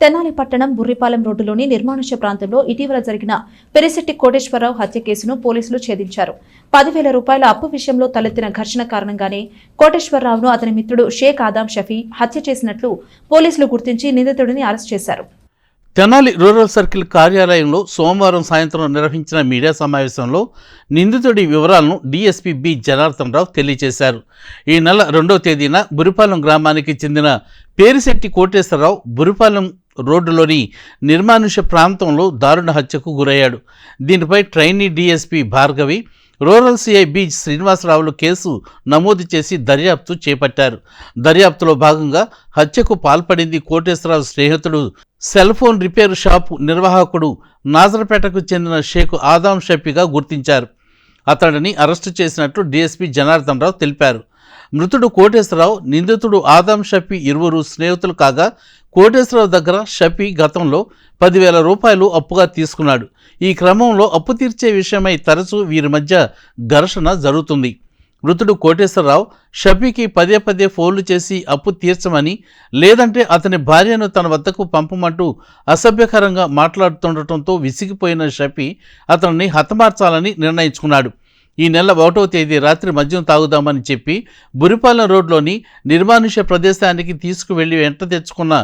తెనాలి పట్టణం బుర్రిపాలెం రోడ్డులోని నిర్మానుష్య ప్రాంతంలో ఇటీవల జరిగిన పెరిశెట్టి కోటేశ్వరరావు హత్య కేసును పోలీసులు ఛేదించారు. పదివేల రూపాయల అప్పు విషయంలో తలెత్తిన ఘర్షణ కారణంగానే కోటేశ్వరరావును అతని మిత్రుడు షేక్ ఆదాం షఫీ హత్య చేసినట్లు పోలీసులు గుర్తించి నిందితుడిని అరెస్ట్ చేశారు. తెనాలి రూరల్ సర్కిల్ కార్యాలయంలో సోమవారం సాయంత్రం నిర్వహించిన మీడియా సమావేశంలో నిందితుడి వివరాలను డీఎస్పీ బి. జనార్దన్ రావు తెలియజేశారు. ఈ నెల రెండవ తేదీన బురిపాలెం గ్రామానికి చెందిన పేరిశెట్టి కోటేశ్వరరావు బురిపాలెం రోడ్డులోని నిర్మానుష్య ప్రాంతంలో దారుణ హత్యకు గురయ్యాడు. దీనిపై trainee DSP Bhargavi rural CI B శ్రీనివాసరావులు case నమోదు చేసి దర్యాప్తు చేపట్టారు. దర్యాప్తులో భాగంగా హత్యకు పాల్పడింది కోటేశ్వరరావు స్నేహితుడు సెల్ ఫోన్ రిపేర్ షాపు నిర్వాహకుడు నాజర్పేటకు చెందిన షేక్ ఆదాం షఫీగా గుర్తించారు. అతడిని అరెస్టు చేసినట్లు డీఎస్పీ జనార్దన్ రావు తెలిపారు. మృతుడు కోటేశ్వరరావు నిందితుడు ఆదాం షఫీ ఇరువురు స్నేహితులు కాగా కోటేశ్వరరావు దగ్గర షఫీ గతంలో పదివేల రూపాయలు అప్పుగా తీసుకున్నాడు. ఈ క్రమంలో అప్పు తీర్చే విషయమై తరచూ వీరి మధ్య ఘర్షణ జరుగుతుంది. మృతుడు కోటేశ్వరరావు షఫీకి పదే పదే ఫోన్లు చేసి అప్పు తీర్చమని లేదంటే అతని భార్యను తన వద్దకు పంపమంటూ అసభ్యకరంగా మాట్లాడుతుండటంతో విసిగిపోయిన షఫీ అతనిని హతమార్చాలని నిర్ణయించుకున్నాడు. ఈ నెల ఒకటవ తేదీ రాత్రి మద్యం తాగుదామని చెప్పి బురిపాలెం రోడ్లోని నిర్మానుష్య ప్రదేశానికి తీసుకువెళ్ళి వెంట తెచ్చుకున్న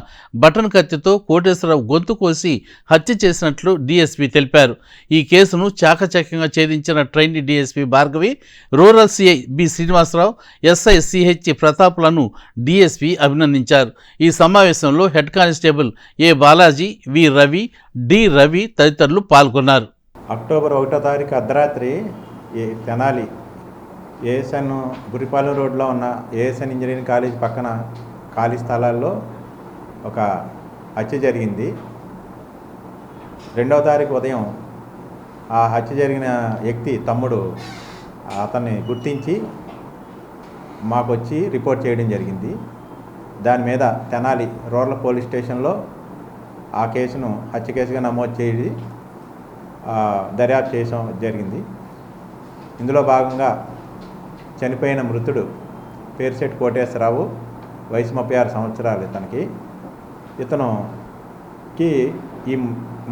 బటన్ కత్తితో కోటేశ్వరరావు గొంతు కోసి హత్య చేసినట్లు డీఎస్పీ తెలిపారు. ఈ కేసును చాకచక్యంగా ఛేదించిన trainee DSP Bhargavi rural CI B Srinivasarao SI CH ప్రతాప్లను DSP అభినందించారు. ఈ సమావేశంలో head constable A Balaji V Ravi D Ravi తదితరులు పాల్గొన్నారు. అక్టోబర్ ఒకటో తారీఖు అర్ధరాత్రి ఏ తెనాలి ఏఎస్ఎన్ గురిపాలెం రోడ్లో ఉన్న ఏఎస్ఎన్ ఇంజనీరింగ్ కాలేజ్ పక్కన ఖాళీ స్థలాల్లో ఒక హత్య జరిగింది. రెండవ తారీఖు ఉదయం ఆ హత్య జరిగిన వ్యక్తి తమ్ముడు అతన్ని గుర్తించి మాకు వచ్చి రిపోర్ట్ చేయడం జరిగింది. దాని మీద తెనాలి రూరల్ పోలీస్ స్టేషన్లో ఆ కేసును హత్య కేసుగా నమోదు చేసి దర్యాప్తు చేయడం జరిగింది. ఇందులో భాగంగా చనిపోయిన మృతుడు పేరుశెట్టి కోటేశ్వరరావు వయసు ముప్పై ఆరు సంవత్సరాలు ఇతనికి. ఇతనుకి ఈ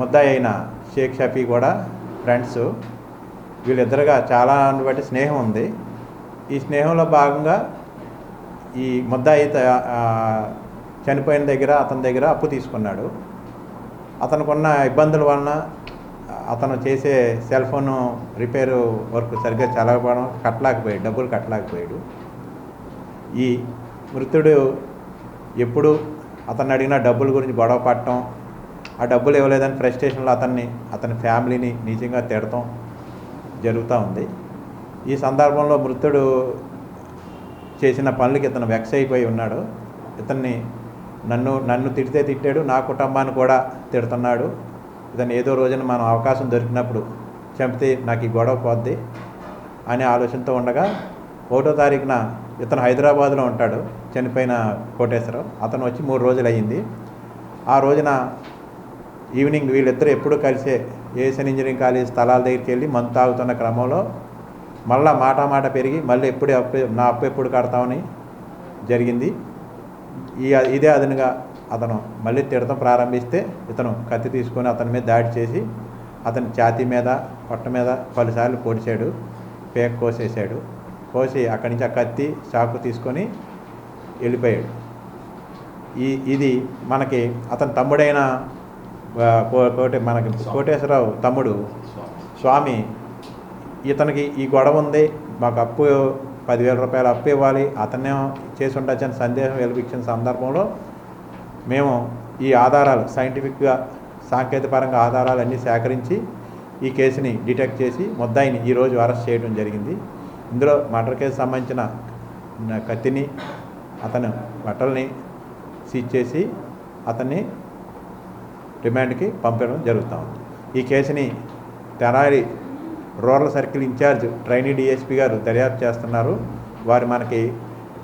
ముద్దాయి అయిన షేక్ షఫీ కూడా ఫ్రెండ్స్. వీళ్ళిద్దరుగా చాలా బట్టి స్నేహం ఉంది. ఈ స్నేహంలో భాగంగా ఈ ముద్దాయి చనిపోయిన దగ్గర అతని దగ్గర అప్పు తీసుకున్నాడు. అతనుకున్న ఇబ్బందుల వలన అతను చేసే సెల్ ఫోన్ రిపేరు వర్క్ సరిగ్గా చదవకపోవడం కట్టలేకపోయాడు డబ్బులు కట్టలేకపోయాడు. ఈ మృతుడు ఎప్పుడు అతన్ని అడిగిన డబ్బుల గురించి గొడవ పడటం ఆ డబ్బులు ఇవ్వలేదని ఫ్రస్ట్రేషన్లో అతన్ని అతని ఫ్యామిలీని నిజంగా తిడటం జరుగుతూ ఉంది. ఈ సందర్భంలో మృతుడు చేసిన పనులకి ఇతను వెక్స్ అయిపోయి ఉన్నాడు. ఇతన్ని నన్ను నన్ను తిడితే తిట్టాడు నా కుటుంబాన్ని కూడా తిడుతున్నాడు. ఇతను ఏదో రోజున మనం అవకాశం దొరికినప్పుడు చంపితే నాకు ఈ గొడవ పోద్ది అనే ఆలోచనతో ఉండగా ఒకటో తారీఖున ఇతను హైదరాబాద్లో ఉంటాడు చనిపోయిన కోటేశ్వరరావు. అతను వచ్చి మూడు రోజులు అయ్యింది ఆ రోజున ఈవినింగ్ వీళ్ళిద్దరూ ఎప్పుడూ కలిసే ఏఎస్ఎన్ ఇంజనీరింగ్ కాలేజ్ స్థలాల దగ్గరికి వెళ్ళి మందు తాగుతున్న క్రమంలో మళ్ళా మాట మాట పెరిగి మళ్ళీ ఎప్పుడు అప్పు నా అప్పు ఎప్పుడు కడతామని జరిగింది. ఈ ఇదే అదనంగా అతను మళ్ళీ తిడతం ప్రారంభిస్తే ఇతను కత్తి తీసుకొని అతని మీద దాడి చేసి అతని ఛాతీ మీద పొట్ట మీద పలుసార్లు పొడిచాడు పేక కోసేసాడు కోసి అక్కడి నుంచి ఆ కత్తి చాకు తీసుకొని వెళ్ళిపోయాడు. ఈ ఇది మనకి అతని తమ్ముడైన కోటే మనకి కోటేశ్వరరావు తమ్ముడు స్వామి. ఇతనికి ఈ గొడవ ఉంది మాకు అప్పు పదివేల రూపాయలు అప్పు ఇవ్వాలి అతనే చేసి ఉండొచ్చని సందేహం వెలిపించిన సందర్భంలో మేము ఈ ఆధారాలు సైంటిఫిక్గా సాంకేతికపరంగా ఆధారాలు అన్నీ సేకరించి ఈ కేసుని డిటెక్ట్ చేసి ముద్దాయిని ఈరోజు అరెస్ట్ చేయడం జరిగింది. ఇందులో మర్డర్ కేసు సంబంధించిన కత్తిని అతను బట్టల్ని సీజ్ చేసి అతన్ని రిమాండ్కి పంపడం జరుగుతూ ఉంది. ఈ కేసుని Tenali rural circle incharge trainee DSP garu దర్యాప్తు చేస్తున్నారు. వారు మనకి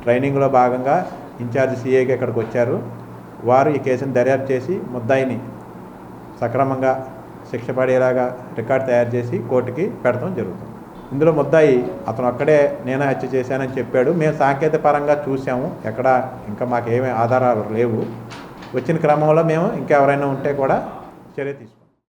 ట్రైనింగ్లో భాగంగా ఇన్ఛార్జ్ సిఏకి ఇక్కడికి వచ్చారు. వారు ఈ కేసుని దర్యాప్తు చేసి ముద్దాయిని సక్రమంగా శిక్ష పడేలాగా రికార్డ్ తయారు చేసి కోర్టుకి పెడతాం జరుగుతుంది. ఇందులో ముద్దాయి అతను అక్కడే నేనే హత్య చేశానని చెప్పాడు. మేము సాంకేతిక పరంగా చూసాము ఎక్కడ ఇంకా మాకు ఏమీ ఆధారాలు లేవు. వచ్చిన క్రమంలో మేము ఇంకెవరైనా ఉంటే కూడా చర్య తీసుకుంటాం